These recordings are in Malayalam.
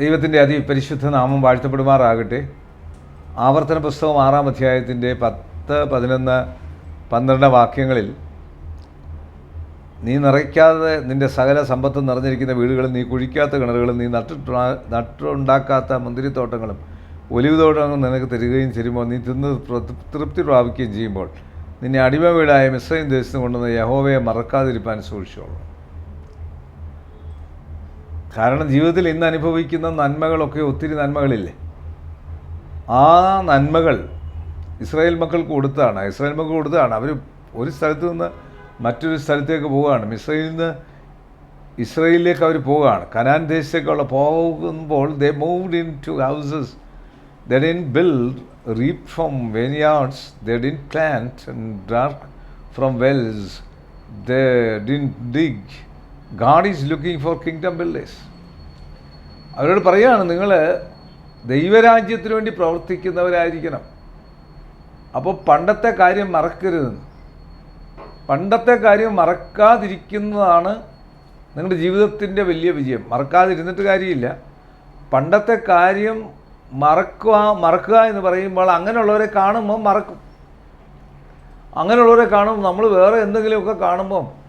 ദൈവത്തിന്റെ അതിപരിശുദ്ധ നാമം വാഴ്ത്തപ്പെടുമാറാകട്ടെ. ആവർത്തന പുസ്തകം ആറാം അധ്യായത്തിന്റെ പത്ത് പതിനൊന്ന് പന്ത്രണ്ട് വാക്യങ്ങളിൽ നീ നിറയ്ക്കാതെ നിന്റെ സകല സമ്പത്തും നിറഞ്ഞിരിക്കുന്ന വീടുകളും നീ കുഴിക്കാത്ത കിണറുകളും നീ നട്ടിട്ടുണ്ടാ നട്ടുണ്ടാക്കാത്ത മുന്തിരിത്തോട്ടങ്ങളും ഒലിവ് തോട്ടങ്ങളും നിനക്ക് തരികയും ചെയ്യുമ്പോൾ നീ തിന്ന് തൃപ്തി പ്രാപിക്കുകയും ചെയ്യുമ്പോൾ നിന്നെ അടിമ വീടായ മിശ്രയും ദേശത്ത് കൊണ്ടുവന്ന് യഹോവയെ മറക്കാതിരിപ്പാൻ സൂക്ഷിച്ചോളൂ. കാരണം ജീവിതത്തിൽ ഇന്ന് അനുഭവിക്കുന്ന നന്മകളൊക്കെ ഒത്തിരി നന്മകളില്ലേ? ആ നന്മകൾ ഇസ്രായേൽ മക്കൾക്ക് കൊടുത്താണ് ഇസ്രായേൽ മക്കൾ കൊടുത്താണ് അവർ ഒരു സ്ഥലത്ത് നിന്ന് മറ്റൊരു സ്ഥലത്തേക്ക് പോവുകയാണ്. ഇസ്രയേലിൽ നിന്ന് ഇസ്രയേലിലേക്ക് അവർ പോവുകയാണ്. കനാൻ ദേശത്തേക്കുള്ള പോകുമ്പോൾ they moved in to houses they didn't build reap from vineyards they didn't plant and drink from wells they didn't dig God is looking for kingdom builders അവരോട് പറയുകയാണ് നിങ്ങൾ ദൈവരാജ്യത്തിന് വേണ്ടി പ്രവർത്തിക്കുന്നവരായിരിക്കണം. അപ്പോൾ പണ്ടത്തെ കാര്യം മറക്കരുതെന്ന്. പണ്ടത്തെ കാര്യം മറക്കാതിരിക്കുന്നതാണ് നിങ്ങളുടെ ജീവിതത്തിന്റെ വലിയ വിജയം. മറക്കാതിരുന്നിട്ട് കാര്യമില്ല. പണ്ടത്തെ കാര്യം മറക്കുക മറക്കുക എന്ന് പറയുമ്പോൾ അങ്ങനെയുള്ളവരെ കാണുമ്പോൾ മറക്കും. അങ്ങനെയുള്ളവരെ കാണുമ്പോൾ നമ്മൾ വേറെ എന്തെങ്കിലുമൊക്കെ കാണുമ്പം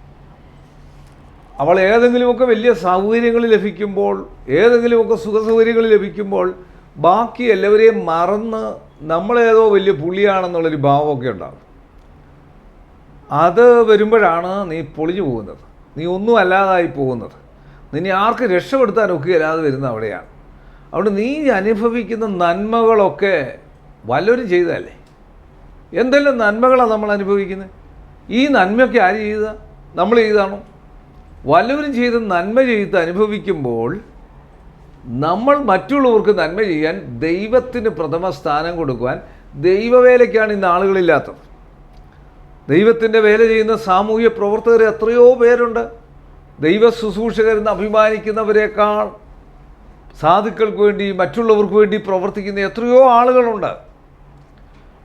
അവൾ ഏതെങ്കിലുമൊക്കെ വലിയ സൗകര്യങ്ങൾ ലഭിക്കുമ്പോൾ ഏതെങ്കിലുമൊക്കെ സുഖസൗകര്യങ്ങൾ ലഭിക്കുമ്പോൾ ബാക്കി എല്ലാവരെയും മറന്ന് നമ്മളേതോ വലിയ പുള്ളിയാണെന്നുള്ളൊരു ഭാവമൊക്കെ ഉണ്ടാകും. അത് വരുമ്പോഴാണ് നീ പൊളിഞ്ഞു പോകുന്നത്. നീ ഒന്നും അല്ലാതായി പോകുന്നത്. നിന്നെ ആർക്ക് രക്ഷപ്പെടുത്താനൊക്കെ അല്ലാതെ വരുന്ന അവിടെയാണ്. അവിടെ നീ അനുഭവിക്കുന്ന നന്മകളൊക്കെ വല്ലവരും ചെയ്തതല്ലേ? എന്തെല്ലാം നന്മകളാണ് നമ്മൾ അനുഭവിക്കുന്നത്? ഈ നന്മയൊക്കെ ആര് ചെയ്ത നമ്മൾ ചെയ്താണോ വല്ലവരും ചെയ്ത് നന്മ ചെയ്ത് അനുഭവിക്കുമ്പോൾ നമ്മൾ മറ്റുള്ളവർക്ക് നന്മ ചെയ്യാൻ ദൈവത്തിന് പ്രഥമ സ്ഥാനം കൊടുക്കുവാൻ ദൈവവേലയ്ക്കാണ് ഇന്ന് ആളുകളില്ലാത്തത്. ദൈവത്തിന്റെ വേല ചെയ്യുന്ന സാമൂഹ്യ പ്രവർത്തകർ എത്രയോ പേരുണ്ട്. ദൈവ ശുശ്രൂഷകരെന്ന് അഭിമാനിക്കുന്നവരെക്കാൾ സാധുക്കൾക്ക് വേണ്ടി മറ്റുള്ളവർക്ക് വേണ്ടി പ്രവർത്തിക്കുന്ന എത്രയോ ആളുകളുണ്ട്.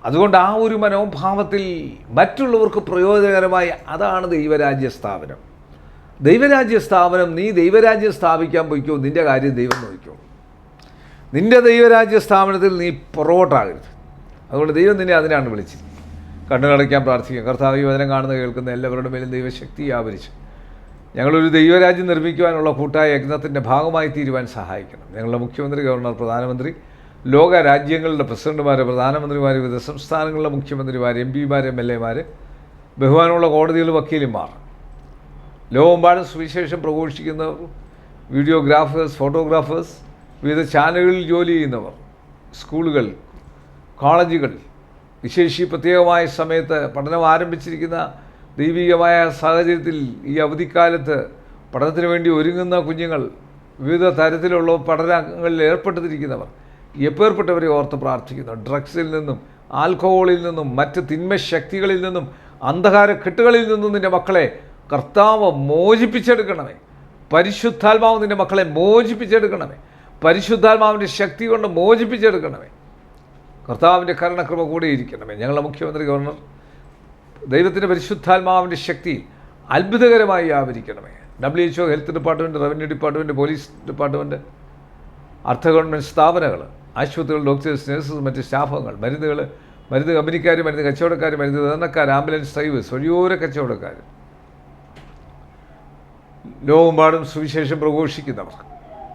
അതുകൊണ്ട് ആ ഒരു മനോഭാവത്തിൽ മറ്റുള്ളവർക്ക് പ്രയോജനകരമായി അതാണ് ദൈവരാജ്യ സ്ഥാപനം ദൈവരാജ്യ സ്ഥാപനം നീ ദൈവരാജ്യം സ്ഥാപിക്കാൻ പോയിക്കോ നിന്റെ കാര്യം ദൈവം നോക്കിക്കോ നിന്റെ ദൈവരാജ്യ സ്ഥാപനത്തിൽ നീ പുറകോട്ടാകരുത് അതുകൊണ്ട് ദൈവം നിന്നെ അതിനാണ് വിളിച്ചത്. കണ്ണുകളടയ്ക്കാൻ പ്രാർത്ഥിക്കുക കർത്താവ് വചനം കാണുന്ന കേൾക്കുന്ന എല്ലാവരുടെ മേലും ദൈവശക്തി വ്യാപരിച്ച് ഞങ്ങളൊരു ദൈവരാജ്യം നിർമ്മിക്കുവാനുള്ള കൂട്ടായ യജ്ഞത്തിന്റെ ഭാഗമായി തീരുവാൻ സഹായിക്കണം. ഞങ്ങളുടെ മുഖ്യമന്ത്രി ഗവർണർ പ്രധാനമന്ത്രി ലോക രാജ്യങ്ങളുടെ പ്രസിഡന്റുമാർ പ്രധാനമന്ത്രിമാർ വിവിധ സംസ്ഥാനങ്ങളിലെ മുഖ്യമന്ത്രിമാർ എം പിമാർ എം എൽ എമാർ ബഹുമാനമുള്ള കോടതികൾ വക്കീലുമാർ ലോകമെമ്പാടും സുവിശേഷം പ്രഘോഷിക്കുന്നവർ വീഡിയോഗ്രാഫേഴ്സ് ഫോട്ടോഗ്രാഫേഴ്സ് വിവിധ ചാനലുകളിൽ ജോലി ചെയ്യുന്നവർ സ്കൂളുകൾ കോളേജുകൾ വിശേഷി പ്രത്യേകമായ സമയത്ത് പഠനം ആരംഭിച്ചിരിക്കുന്ന ദൈവികമായ സാഹചര്യത്തിൽ ഈ അവധിക്കാലത്ത് പഠനത്തിന് വേണ്ടി ഒരുങ്ങുന്ന കുഞ്ഞുങ്ങൾ വിവിധ തരത്തിലുള്ള പഠനങ്ങളിൽ ഏർപ്പെട്ടിരിക്കുന്നവർ എപ്പേർപ്പെട്ടവരെ ഓർത്ത് പ്രാർത്ഥിക്കുന്നു. ഡ്രഗ്സിൽ നിന്നും ആൽക്കഹോളിൽ നിന്നും മറ്റ് തിന്മ ശക്തികളിൽ നിന്നും അന്ധകാര കെട്ടുകളിൽ നിന്നും നിന്റെ മക്കളെ കർത്താവ് മോചിപ്പിച്ചെടുക്കണമേ. പരിശുദ്ധാത്മാവ് നിന്റെ മക്കളെ മോചിപ്പിച്ചെടുക്കണമേ. പരിശുദ്ധാത്മാവിന്റെ ശക്തി കൊണ്ട് മോചിപ്പിച്ചെടുക്കണമേ. കർത്താവിന്റെ കരുണക്രമ കൂടെ ഇരിക്കണമേ. ഞങ്ങളുടെ മുഖ്യമന്ത്രി ഗവർണർ ദൈവത്തിന്റെ പരിശുദ്ധാത്മാവിന്റെ ശക്തി അത്ഭുതകരമായി ആവരിക്കണമേ. W H O health department revenue department police department അർദ്ധ ഗവൺമെന്റ് സ്ഥാപനങ്ങൾ ആശുപത്രികൾ ഡോക്ടേഴ്സ് നഴ്സസ് മറ്റ് സ്റ്റാഫുകൾ മരുന്നുകൾ മരുന്ന് കമ്പനിക്കാർ മരുന്ന് കച്ചവടക്കാർ മരുന്ന് വിതരണക്കാർ ആംബുലൻസ് ഡ്രൈവേഴ്സ് വഴിയോര കച്ചവടക്കാർ ലോകമെമ്പാടും സുവിശേഷം പ്രഘോഷിക്കുന്നവർ.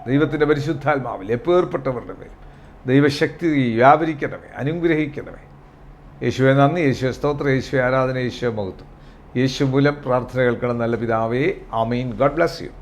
ദൈവത്തിന്റെ പരിശുദ്ധാത്മാവിൽ എപ്പേർപ്പെട്ടവരുടെ പേര് ദൈവശക്തി വ്യാപരിക്കണമേ അനുഗ്രഹിക്കണമേ യേശുവെ നന്ദി. യേശുവെ സ്തോത്ര. യേശുവെ ആരാധന. യേശുവെ മഹത്വം. യേശു മൂലം പ്രാർത്ഥന കേൾക്കണം നല്ല പിതാവേ. ആമീൻ. God bless you.